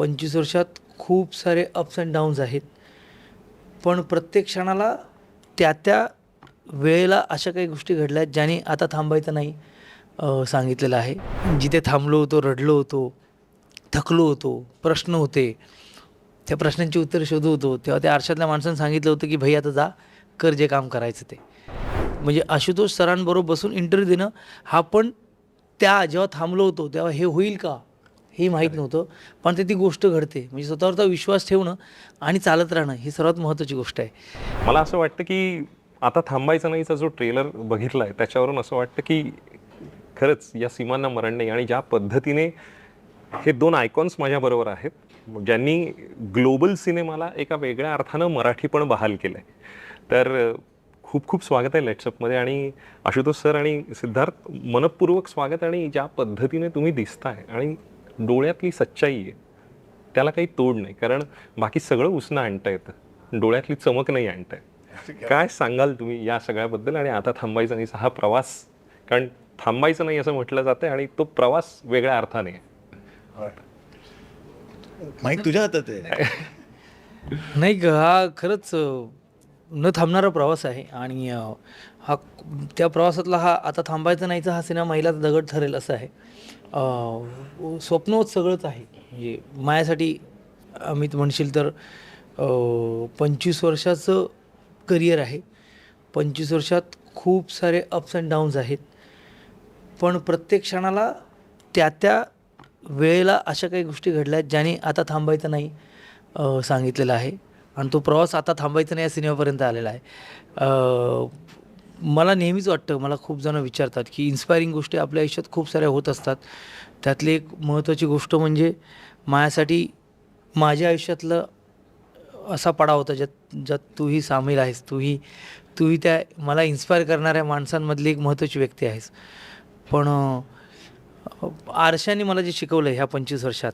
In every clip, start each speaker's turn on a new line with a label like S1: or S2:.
S1: पंचवीस वर्षात खूप सारे अप्स अँड डाऊन्स आहेत. पण प्रत्येक क्षणाला त्या त्या वेळेला अशा काही गोष्टी घडल्या आहेत ज्याने आता थांबायचं नाही सांगितलेलं आहे. जिथे थांबलो होतो रडलो होतो थकलो होतो प्रश्न होते त्या प्रश्नांची उत्तर शोधत होतो तेव्हा त्या आरशातल्या माणसानं सांगितलं होतं की भाई आता जा कर जे काम करायचं ते. म्हणजे आशुतोष सरांबरोबर बसून इंटरव्ह्यू देणं हा पण त्या जेव्हा थांबलो होतो तेव्हा हे होईल का? हे माहीत नव्हतं पण ते ती गोष्ट घडते. म्हणजे स्वतःवरचा विश्वास ठेवणं आणि चालत राहणं ही सर्वात महत्त्वाची गोष्ट आहे.
S2: मला असं वाटतं की आता थांबायचं नाहीचा जो ट्रेलर बघितला आहे त्याच्यावरून असं वाटतं की खरंच या सीमांना मरण नाही आणि ज्या पद्धतीने हे दोन आयकॉन्स माझ्याबरोबर आहेत ज्यांनी ग्लोबल सिनेमाला एका वेगळ्या अर्थानं मराठी पण बहाल केलं आहे तर खूप खूप स्वागत आहे लेट्सअपमध्ये आणि आशुतोष सर आणि सिद्धार्थ मनपूर्वक स्वागत आणि ज्या पद्धतीने तुम्ही दिसताय आणि डोळ्यातली सच्चाई आहे. त्याला काही तोड नाही. कारण बाकी सगळं उसणं आणता येतं डोळ्यातली चमक नाही आणता येत काय सांगाल तुम्ही या सगळ्याबद्दल? आणि आता थांबायचा नाही हा प्रवास. कारण थांबायचं नाही असं म्हटलं जातं आणि तो प्रवास वेगळ्या अर्थाने आहे.
S3: माईक तुझ्या हातात आहे.
S1: नाही ग हा खरंच न थांबणारा प्रवास आहे. आणि हा त्या प्रवासातला हा आता थांबायचा नाहीचा हा सिनेमा महिलाचा दगड ठरेल असं आहे. स्वप्नच सगळंच आहे. म्हणजे माझ्यासाठी अमित म्हणशील तर पंचवीस वर्षाचं करिअर आहे. पंचवीस वर्षात खूप सारे अप्स अँड डाऊन्स आहेत. पण प्रत्येक क्षणाला त्या त्या वेळेला अशा काही गोष्टी घडल्या आहेत ज्याने आता थांबायचं नाही सांगितलेलं आहे. आणि तो प्रवास आता थांबायचा नाही या सिनेमापर्यंत आलेला आहे. मला नेहमीच वाटतं मला खूप जणं विचारतात की इन्स्पायरिंग गोष्टी आपल्या आयुष्यात खूप साऱ्या होत असतात. त्यातली एक महत्त्वाची गोष्ट म्हणजे माझ्यासाठी माझ्या आयुष्यातलं असा पडाव होता ज्यात ज्यात तूही सामील आहेस तूही तूही त्या मला इन्स्पायर करणाऱ्या माणसांमधली एक महत्त्वाची व्यक्ती आहेस. पण आरशाने मला जे शिकवलं ह्या पंचवीस वर्षात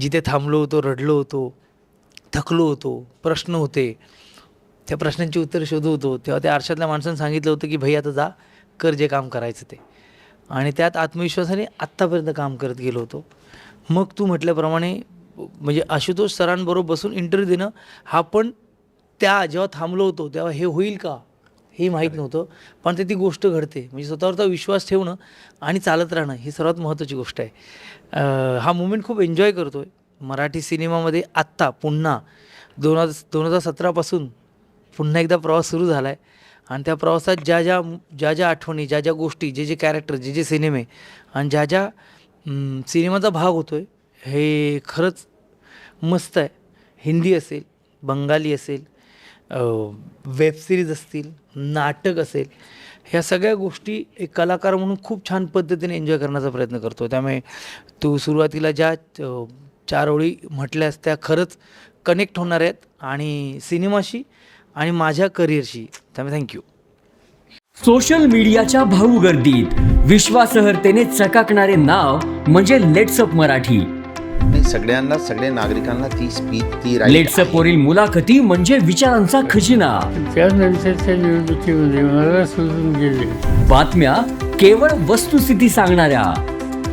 S1: जिथे थांबलो होतो रडलो होतो थकलो होतो प्रश्न होते. त्या प्रश्नांची उत्तर शोधत होतो. तेव्हा त्या आरशातल्या माणसानं सांगितलं होतं की भाई आता जा कर जे काम करायचं ते. आणि त्यात आत्मविश्वासाने आत्तापर्यंत काम करत गेलो होतो. मग तू म्हटल्याप्रमाणे म्हणजे आशुतोष सरांबरोबर बसून इंटरव्ह्यू देणं हा पण त्या जेव्हा थांबलो होतो तेव्हा हे होईल का? हे माहीत नव्हतं. पण ते ती गोष्ट घडते. म्हणजे स्वतःवरचा विश्वास ठेवणं आणि चालत राहणं ही सर्वात महत्त्वाची गोष्ट आहे. हा मुमेंट खूप एन्जॉय करतो आहे मराठी सिनेमामध्ये आत्ता पुन्हा दोन हजार दोन हजार सतरापासून पुन्हा एकदा प्रवास सुरू झाला आहे आणि त्या प्रवासात ज्या ज्या ज्या ज्या आठवणी ज्या ज्या गोष्टी जे जे कॅरेक्टर जे जे सिनेमे आणि ज्या ज्या सिनेमाचा भाग होतो आहे हे खरंच मस्त आहे. हिंदी असेल बंगाली असेल वेब सिरीज असतील नाटक असेल ह्या सगळ्या गोष्टी एक कलाकार म्हणून खूप छान पद्धतीने एन्जॉय करण्याचा प्रयत्न करतो त्यामुळे तू सुरुवातीला ज्या चार ओळी म्हटल्यास त्या खरंच कनेक्ट होणार आहेत आणि सिनेमाशी आणि माझ्या करिअरशी त्यामुळे थँक्यू
S4: सोशल मीडियाच्या भाऊ गर्दीत विश्वासार्हतेने चकाकणारे नाव म्हणजे लेट्सअप मराठी.
S3: सगळ्यांना सगळ्या नागरिकांना ती स्पीच ती
S4: लेट्सअप. वरील मुलाखती म्हणजे विचारांचा खजिना.
S5: त्यानंतरच्या निवडणुकीमध्ये मला सोडून गेले.
S4: बातम्या केवळ वस्तुस्थिती सांगणाऱ्या.